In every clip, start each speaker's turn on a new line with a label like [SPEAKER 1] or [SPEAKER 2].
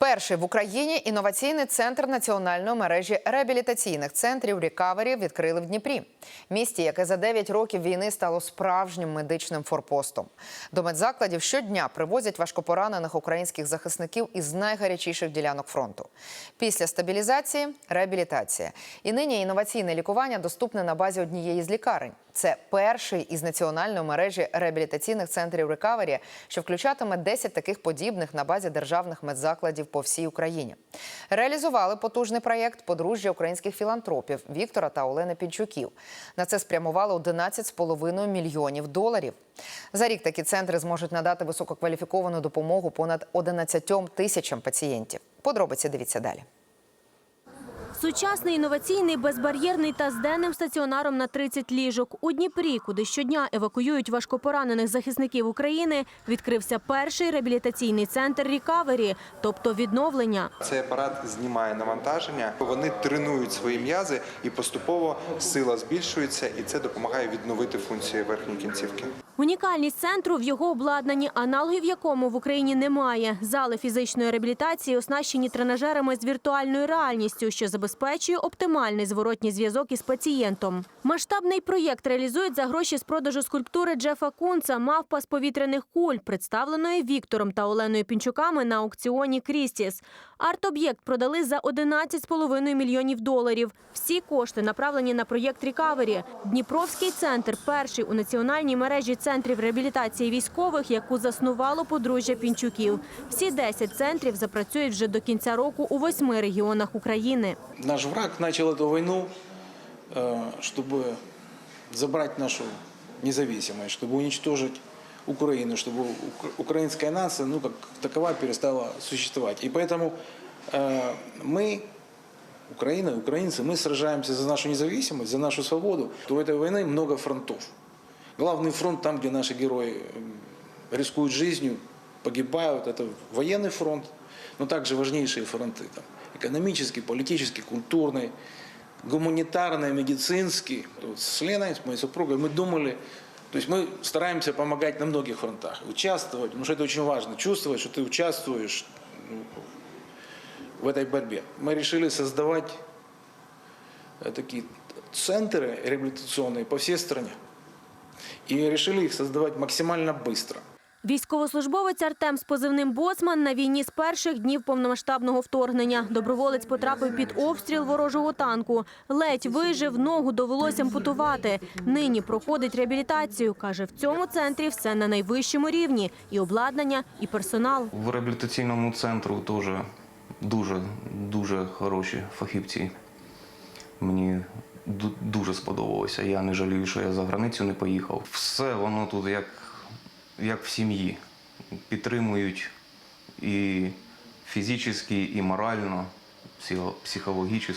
[SPEAKER 1] Перший в Україні інноваційний центр національної мережі реабілітаційних центрів Рікавері відкрили в Дніпрі, місті, яке за 9 років війни стало справжнім медичним форпостом. До медзакладів щодня привозять важкопоранених українських захисників із найгарячіших ділянок фронту. Після стабілізації реабілітація. І нині інноваційне лікування доступне на базі однієї з лікарень. Це перший із національної мережі реабілітаційних центрів рекавері, що включатиме 10 таких подібних на базі державних медзакладів по всій Україні. Реалізували потужний проєкт подружжя українських філантропів Віктора та Олени Пінчуків. На це спрямували 11,5 мільйонів доларів. За рік такі центри зможуть надати висококваліфіковану допомогу понад 11 тисячам пацієнтів. Подробиці дивіться далі.
[SPEAKER 2] Сучасний, інноваційний, безбар'єрний та з денним стаціонаром на 30 ліжок. У Дніпрі, куди щодня евакуюють важкопоранених захисників України, відкрився перший реабілітаційний центр «Рікавері», тобто відновлення.
[SPEAKER 3] Цей апарат знімає навантаження, вони тренують свої м'язи і поступово сила збільшується, і це допомагає відновити функції верхньої кінцівки.
[SPEAKER 2] Унікальність центру в його обладнанні, аналогів якому в Україні немає. Зали фізичної реабілітації оснащені тренажерами з віртуальною реальністю, що забезпечує оптимальний зворотній зв'язок із пацієнтом. Масштабний проєкт реалізують за гроші з продажу скульптури Джефа Кунца «Мавпа з повітряних куль», представленої Віктором та Оленою Пінчуками на аукціоні Крістіс. Арт-об'єкт продали за 11,5 мільйонів доларів. Всі кошти направлені на проєкт «Рікавері». Дніпровський центр – перший у національній мережі центрів реабілітації військових, яку заснувало подружжя Пінчуків. Всі 10 центрів запрацюють вже до кінця року у восьми регіонах України.
[SPEAKER 4] Наш враг начал эту войну, э, чтобы забрать нашу независимость, чтобы уничтожить Украину, чтобы ук- украинская нация, ну, как такова, перестала существовать. И поэтому э, мы, Украина, украинцы, мы сражаемся за нашу независимость, за нашу свободу. То у этой войны много фронтов. Главный фронт там, где наши герои э, рискуют жизнью, погибают, это военный фронт, но также важнейшие фронты. Там, экономический, политический, культурный, гуманитарный, медицинский. Вот с Леной, с моей супругой, мы думали, то есть мы стараемся помогать на многих фронтах, участвовать, потому что это очень важно, чувствовать, что ты участвуешь ну, в этой борьбе. Мы решили создавать э, такие центры реабилитационные по всей стране. И решили их создавать максимально быстро.
[SPEAKER 2] Військовослужбовець Артем з позивним «Боцман» на війні з перших днів повномасштабного вторгнення. Доброволець потрапив під обстріл ворожого танку. Ледь вижив, ногу довелося ампутувати. Нині проходить реабілітацію. Каже, в цьому центрі все на найвищому рівні. І обладнання, і персонал.
[SPEAKER 5] В реабілітаційному центру теж дуже, дуже хороші фахівці. Мені дуже сподобалося. Я не жалію, що я за границю не поїхав. Все воно тут як, як в сім'ї. Підтримують і фізично, і морально, психологічно.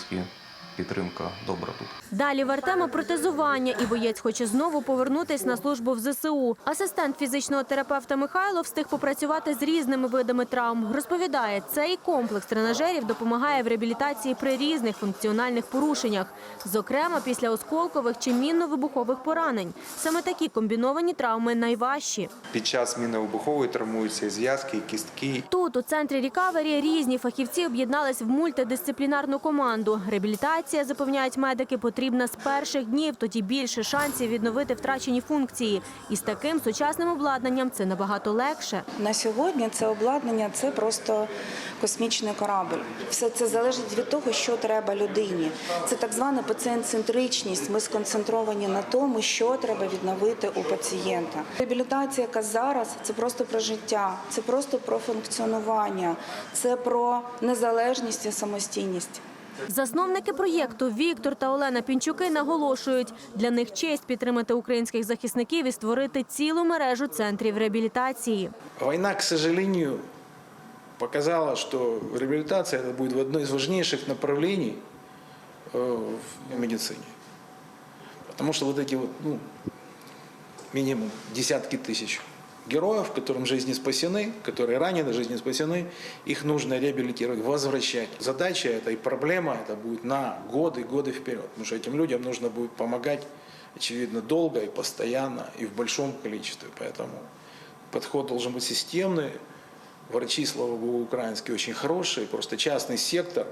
[SPEAKER 5] Підтримка добра тут.
[SPEAKER 2] Далі в Артема протезування, і боєць хоче знову повернутись на службу в ЗСУ. Асистент фізичного терапевта Михайло встиг попрацювати з різними видами травм. Розповідає, цей комплекс тренажерів допомагає в реабілітації при різних функціональних порушеннях, зокрема після осколкових чи мінно-вибухових поранень. Саме такі комбіновані травми найважчі.
[SPEAKER 3] Під час мінно-вибухової травмуються і зв'язки, і кістки.
[SPEAKER 2] Тут у центрі Рікавері різні фахівці об'єднались в мультидисциплінарну команду. Реабілітація, запевняють медики, потрібна з перших днів, тоді більше шансів відновити втрачені функції. І з таким сучасним обладнанням це набагато легше.
[SPEAKER 6] На сьогодні це обладнання це просто космічний корабль. Все це залежить від того, що треба людині. Це так звана пацієнт-центричність. Ми сконцентровані на тому, що треба відновити у пацієнта. Реабілітація, яка зараз, це просто про життя, це просто про функціонування, це про незалежність і самостійність.
[SPEAKER 2] Засновники проєкту Віктор та Олена Пінчуки наголошують, для них честь підтримати українських захисників і створити цілу мережу центрів реабілітації.
[SPEAKER 4] Война, к сожалению, показала, что реабилитация это будет одно из важнейших направлений э, в медицине. Потому что вот эти вот, ну, минимум десятки тысяч героев, которым жизни спасены, которые ранены, жизни спасены, их нужно реабилитировать, возвращать. Задача эта и проблема это будет на годы, годы вперед. Потому что этим людям нужно будет помогать, очевидно, долго и постоянно, и в большом количестве. Поэтому подход должен быть системный, Врачи, слава богу, украинские очень хорошие. Просто частный сектор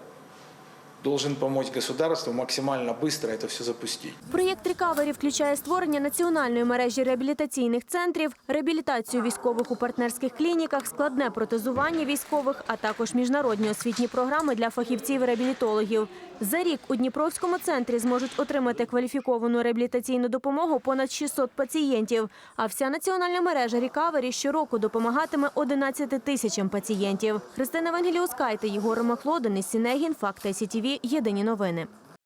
[SPEAKER 4] должен помочь государству максимально быстро это все запустить.
[SPEAKER 2] Проєкт «Рікавері» включає створення національної мережі реабілітаційних центрів, реабілітацію військових у партнерських клініках, складне протезування військових, а також міжнародні освітні програми для фахівців-реабілітологів. За рік у Дніпровському центрі зможуть отримати кваліфіковану реабілітаційну допомогу понад 600 пацієнтів. А вся національна мережа «Рікавері» щороку допомагатиме 11 тисячам пацієнтів. Христина Вангеліускайте, Єгор Махлодин, Сінегін, Факти СІТІВІ. Єдині новини.